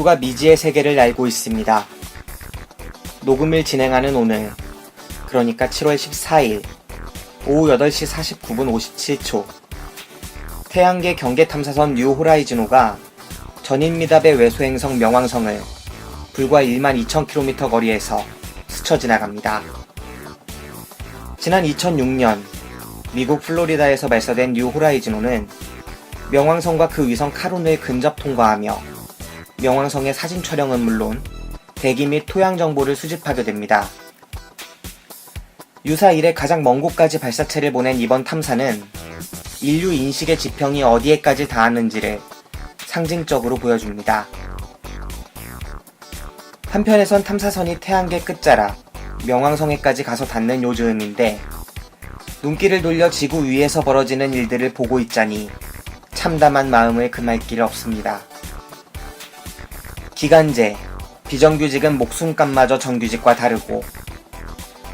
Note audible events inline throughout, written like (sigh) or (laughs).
인류가 미지의 세계를 알고 있습니다. 녹음을 진행하는 오늘, 그러니까 7월 14일, 오후 8시 49분 57초, 태양계 경계 탐사선 뉴 호라이즈노가 전인 미답의 외소행성 명왕성을 불과 1만 2천 km 거리에서 스쳐 지나갑니다. 지난 2006년 미국 플로리다에서 발사된 뉴 호라이즈노는 명왕성과 그 위성 카론을 근접 통과하며 명왕성의 사진 촬영은 물론 대기 및 토양 정보를 수집하게 됩니다. 유사 이래 가장 먼 곳까지 발사체를 보낸 이번 탐사는 인류 인식의 지평이 어디에까지 닿았는지를 상징적으로 보여줍니다. 한편에선 탐사선이 태양계 끝자락 명왕성에까지 가서 닿는 요즈음인데 눈길을 돌려 지구 위에서 벌어지는 일들을 보고 있자니 참담한 마음을 금할 길 없습니다. 기간제, 비정규직은 목숨값마저 정규직과 다르고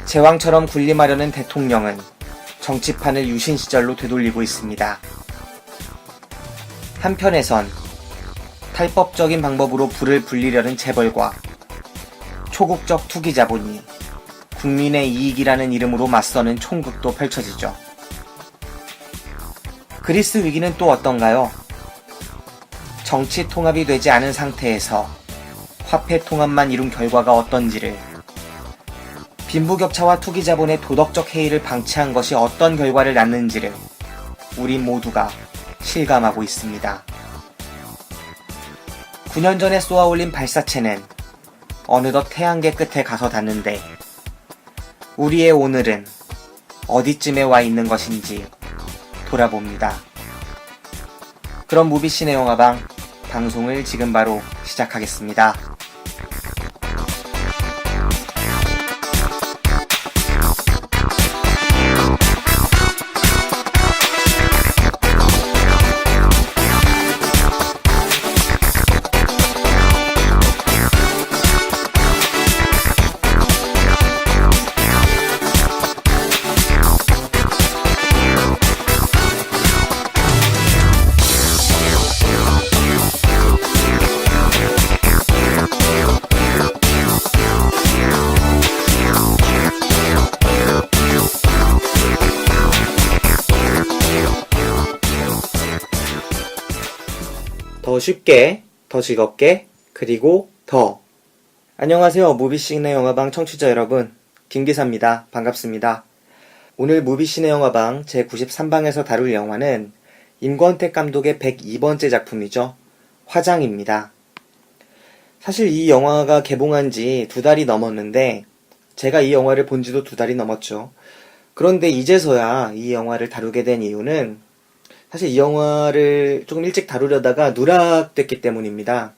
제왕처럼 군림하려는 대통령은 정치판을 유신 시절로 되돌리고 있습니다. 한편에선 탈법적인 방법으로 불을 불리려는 재벌과 초국적 투기 자본이 국민의 이익이라는 이름으로 맞서는 총극도 펼쳐지죠. 그리스 위기는 또 어떤가요? 정치 통합이 되지 않은 상태에서 화폐 통합만 이룬 결과가 어떤지를 빈부격차와 투기 자본의 도덕적 해이를 방치한 것이 어떤 결과를 낳는지를 우리 모두가 실감하고 있습니다. 9년 전에 쏘아올린 발사체는 어느덧 태양계 끝에 가서 닿는데 우리의 오늘은 어디쯤에 와 있는 것인지 돌아봅니다. 그럼 무비신의 영화방 방송을 지금 바로 시작하겠습니다. 더 쉽게, 더 즐겁게, 그리고 더. 안녕하세요. 무비시네 영화방 청취자 여러분. 김기사입니다. 반갑습니다. 오늘 무비시네 영화방 제93방에서 다룰 영화는 임권택 감독의 102번째 작품이죠. 화장입니다. 사실 이 영화가 개봉한 지 두 달이 넘었는데, 제가 이 영화를 본 지도 두 달이 넘었죠. 그런데 이제서야 이 영화를 다루게 된 이유는 사실 이 영화를 조금 일찍 다루려다가 누락됐기 때문입니다.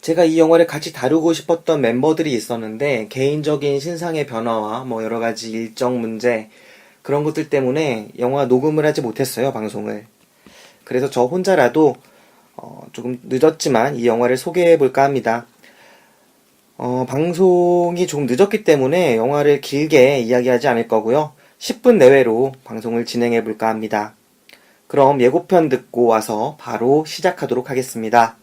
제가 이 영화를 같이 다루고 싶었던 멤버들이 있었는데 개인적인 신상의 변화와 뭐 여러 가지 일정 문제 그런 것들 때문에 영화 녹음을 하지 못했어요 방송을. 그래서 저 혼자라도 어, 조금 늦었지만 이 영화를 소개해 볼까 합니다. 어, 방송이 조금 늦었기 때문에 영화를 길게 이야기하지 않을 거고요. 10분 내외로 방송을 진행해 볼까 합니다. 그럼 예고편 듣고 와서 바로 시작하도록 하겠습니다.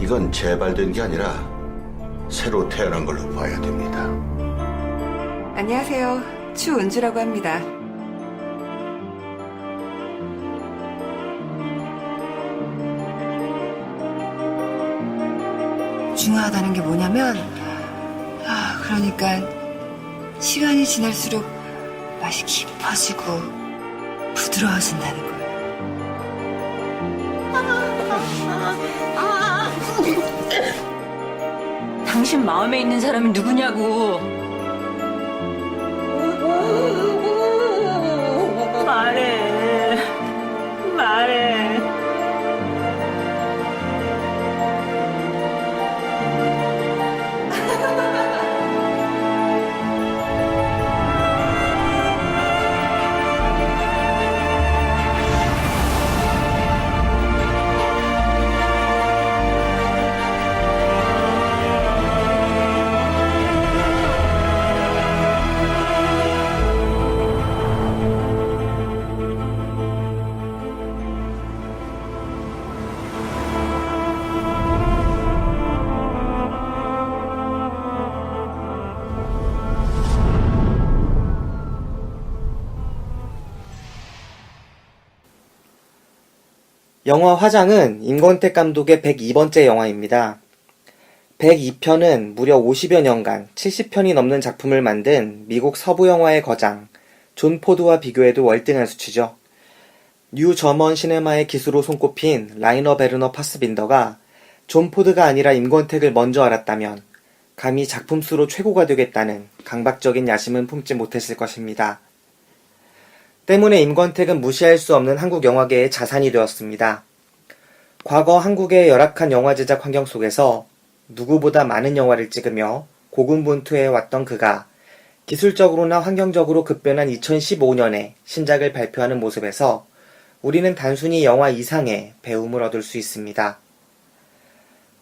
이건 재발된 게 아니라 새로 태어난 걸로 봐야 됩니다. 안녕하세요. 추은주라고 합니다. 중요하다는 게 뭐냐면, 아, 그러니까, 시간이 지날수록 맛이 깊어지고 부드러워진다는 거 당신 마음에 있는 사람이 누구냐고. 영화 화장은 임권택 감독의 102번째 영화입니다. 102편은 무려 50여 년간 70편이 넘는 작품을 만든 미국 서부 영화의 거장 존 포드와 비교해도 월등한 수치죠. 뉴 저먼 시네마의 기수로 손꼽힌 라이너 베르너 파스빈더가 존 포드가 아니라 임권택을 먼저 알았다면 감히 작품 수로 최고가 되겠다는 강박적인 야심은 품지 못했을 것입니다. 때문에 임권택은 무시할 수 없는 한국 영화계의 자산이 되었습니다. 과거 한국의 열악한 영화 제작 환경 속에서 누구보다 많은 영화를 찍으며 고군분투해 왔던 그가 기술적으로나 환경적으로 급변한 2015년에 신작을 발표하는 모습에서 우리는 단순히 영화 이상의 배움을 얻을 수 있습니다.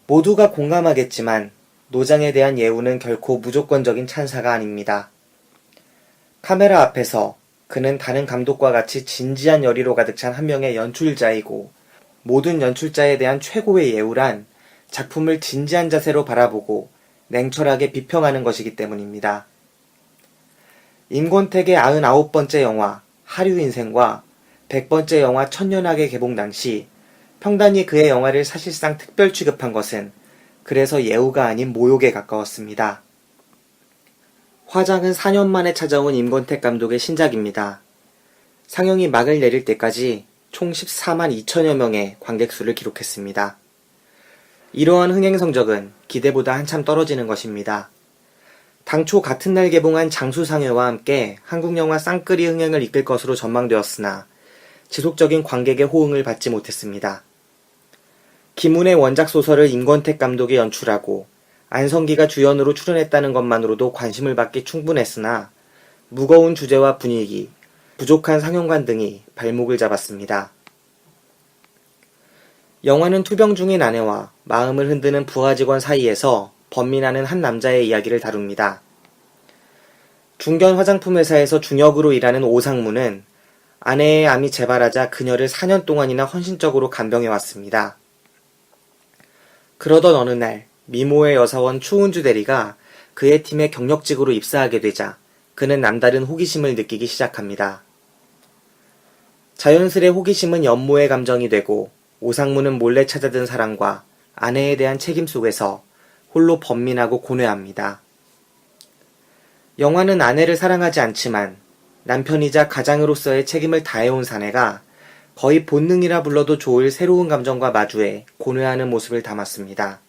모두가 공감하겠지만 노장에 대한 예우는 결코 무조건적인 찬사가 아닙니다. 카메라 앞에서 그는 다른 감독과 같이 진지한 열의로 가득 찬 한 명의 연출자이고 모든 연출자에 대한 최고의 예우란 작품을 진지한 자세로 바라보고 냉철하게 비평하는 것이기 때문입니다. 임권택의 99번째 영화 하류 인생과 100번째 영화 천년하게 개봉 당시 평단이 그의 영화를 사실상 특별 취급한 것은 그래서 예우가 아닌 모욕에 가까웠습니다. 화장은 4년 만에 찾아온 임권택 감독의 신작입니다. 상영이 막을 내릴 때까지 총 14만 2천여 명의 관객 수를 기록했습니다. 이러한 흥행 성적은 기대보다 한참 떨어지는 것입니다. 당초 같은 날 개봉한 장수상회와 함께 한국 영화 쌍끌이 흥행을 이끌 것으로 전망되었으나 지속적인 관객의 호응을 받지 못했습니다. 김운의 원작 소설을 임권택 감독이 연출하고 안성기가 주연으로 출연했다는 것만으로도 관심을 받기 충분했으나 무거운 주제와 분위기, 부족한 상영관 등이 발목을 잡았습니다. 영화는 투병 중인 아내와 마음을 흔드는 부하 직원 사이에서 번민하는 한 남자의 이야기를 다룹니다. 중견 화장품 회사에서 중역으로 일하는 오상무는 아내의 암이 재발하자 그녀를 4년 동안이나 헌신적으로 간병해 왔습니다. 그러던 어느 날 미모의 여사원 추운주 대리가 그의 팀에 경력직으로 입사하게 되자 그는 남다른 호기심을 느끼기 시작합니다. 자연스레 호기심은 연모의 감정이 되고 오상무는 몰래 찾아든 사랑과 아내에 대한 책임 속에서 홀로 번민하고 고뇌합니다. 영화는 아내를 사랑하지 않지만 남편이자 가장으로서의 책임을 다해온 사내가 거의 본능이라 불러도 좋을 새로운 감정과 마주해 고뇌하는 모습을 담았습니다.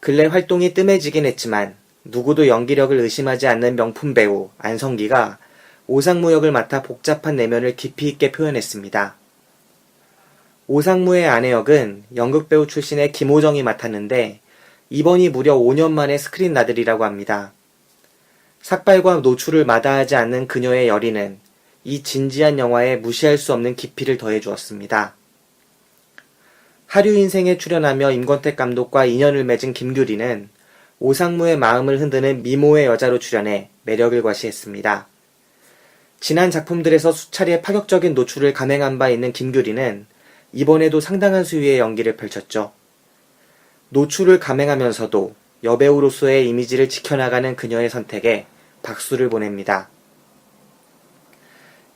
근래 활동이 뜸해지긴 했지만 누구도 연기력을 의심하지 않는 명품 배우 안성기가 오상무 역을 맡아 복잡한 내면을 깊이 있게 표현했습니다. 오상무의 아내 역은 연극 배우 출신의 김호정이 맡았는데 이번이 무려 5년 만에 스크린 나들이라고 합니다. 삭발과 노출을 마다하지 않는 그녀의 열의는 이 진지한 영화에 무시할 수 없는 깊이를 더해 주었습니다. 하류 인생에 출연하며 임권택 감독과 인연을 맺은 김규리는 오상무의 마음을 흔드는 미모의 여자로 출연해 매력을 과시했습니다. 지난 작품들에서 수차례 파격적인 노출을 감행한 바 있는 김규리는 이번에도 상당한 수위의 연기를 펼쳤죠. 노출을 감행하면서도 여배우로서의 이미지를 지켜나가는 그녀의 선택에 박수를 보냅니다.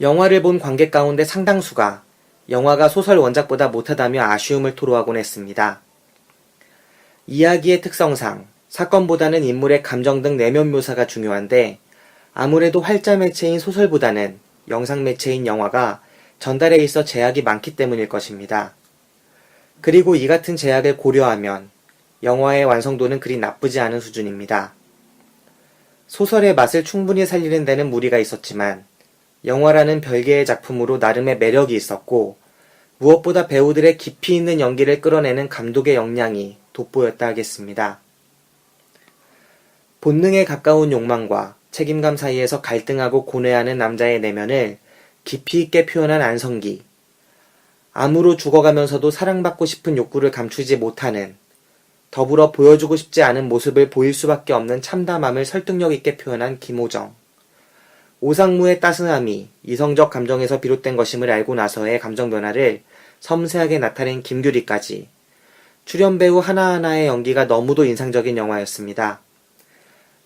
영화를 본 관객 가운데 상당수가 영화가 소설 원작보다 못하다며 아쉬움을 토로하곤 했습니다. 이야기의 특성상 사건보다는 인물의 감정 등 내면 묘사가 중요한데 아무래도 활자 매체인 소설보다는 영상 매체인 영화가 전달에 있어 제약이 많기 때문일 것입니다. 그리고 이 같은 제약을 고려하면 영화의 완성도는 그리 나쁘지 않은 수준입니다. 소설의 맛을 충분히 살리는 데는 무리가 있었지만 영화라는 별개의 작품으로 나름의 매력이 있었고 무엇보다 배우들의 깊이 있는 연기를 끌어내는 감독의 역량이 돋보였다 하겠습니다. 본능에 가까운 욕망과 책임감 사이에서 갈등하고 고뇌하는 남자의 내면을 깊이 있게 표현한 안성기. 암으로 죽어가면서도 사랑받고 싶은 욕구를 감추지 못하는 더불어 보여주고 싶지 않은 모습을 보일 수밖에 없는 참담함을 설득력 있게 표현한 김호정. 오상무의 따스함이 이성적 감정에서 비롯된 것임을 알고 나서의 감정 변화를 섬세하게 나타낸 김규리까지 출연 배우 하나하나의 연기가 너무도 인상적인 영화였습니다.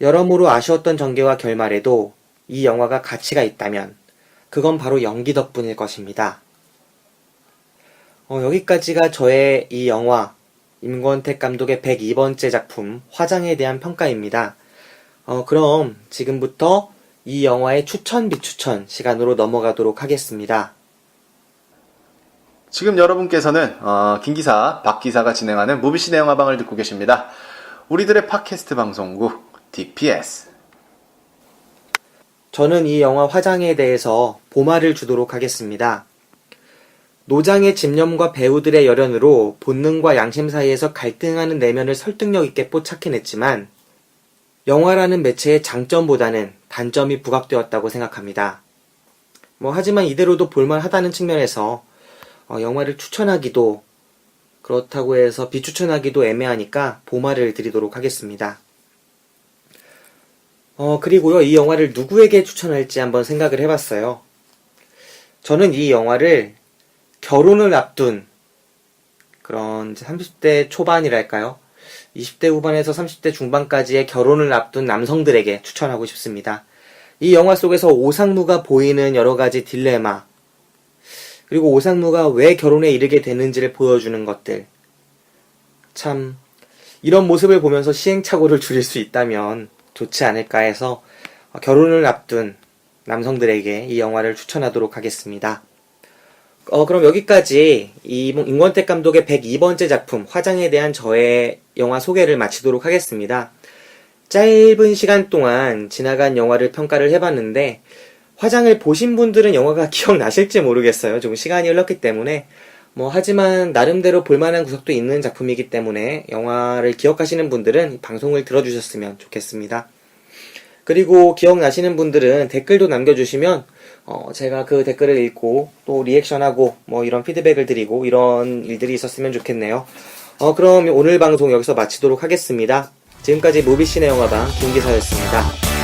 여러모로 아쉬웠던 전개와 결말에도 이 영화가 가치가 있다면 그건 바로 연기 덕분일 것입니다. 어, 여기까지가 저의 이 영화 임권택 감독의 102번째 작품 화장에 대한 평가입니다. 어, 그럼 지금부터 이 영화의 추천 비추천 시간으로 넘어가도록 하겠습니다. 지금 여러분께서는 어, 김기사, 박기사가 진행하는 무비시네 영화방을 듣고 계십니다. 우리들의 팟캐스트 방송국 DPS. 저는 이 영화 화장에 대해서 보말을 주도록 하겠습니다. 노장의 집념과 배우들의 열연으로 본능과 양심 사이에서 갈등하는 내면을 설득력 있게 포착해냈지만 영화라는 매체의 장점보다는 단점이 부각되었다고 생각합니다. 뭐 하지만 이대로도 볼만하다는 측면에서 어, 영화를 추천하기도 그렇다고 해서 비추천하기도 애매하니까 보말을 드리도록 하겠습니다. 어, 그리고요, 이 영화를 누구에게 추천할지 한번 생각을 해봤어요. 저는 이 영화를 결혼을 앞둔 그런 이제 30대 초반이랄까요? 20대 후반에서 30대 중반까지의 결혼을 앞둔 남성들에게 추천하고 싶습니다. 이 영화 속에서 오상무가 보이는 여러 가지 딜레마, 그리고 오상무가 왜 결혼에 이르게 되는지를 보여주는 것들. 참, 이런 모습을 보면서 시행착오를 줄일 수 있다면 좋지 않을까 해서 어, 결혼을 앞둔 남성들에게 이 영화를 추천하도록 하겠습니다. 어, 그럼 여기까지 이 임권택 감독의 102번째 작품 화장에 대한 저의 영화 소개를 마치도록 하겠습니다. 짧은 시간 동안 지나간 영화를 평가를 해봤는데 화장을 보신 분들은 영화가 (laughs) 기억나실지 모르겠어요. 좀 시간이 흘렀기 때문에 뭐 하지만 나름대로 볼만한 구석도 있는 작품이기 때문에 영화를 기억하시는 분들은 이 방송을 들어주셨으면 좋겠습니다. 그리고 기억나시는 분들은 댓글도 남겨주시면 어, 제가 그 댓글을 읽고 또 리액션하고 뭐 이런 피드백을 드리고 이런 일들이 있었으면 좋겠네요. 어, 그럼 오늘 방송 여기서 마치도록 하겠습니다. 지금까지 무비신의 영화방 김기사였습니다.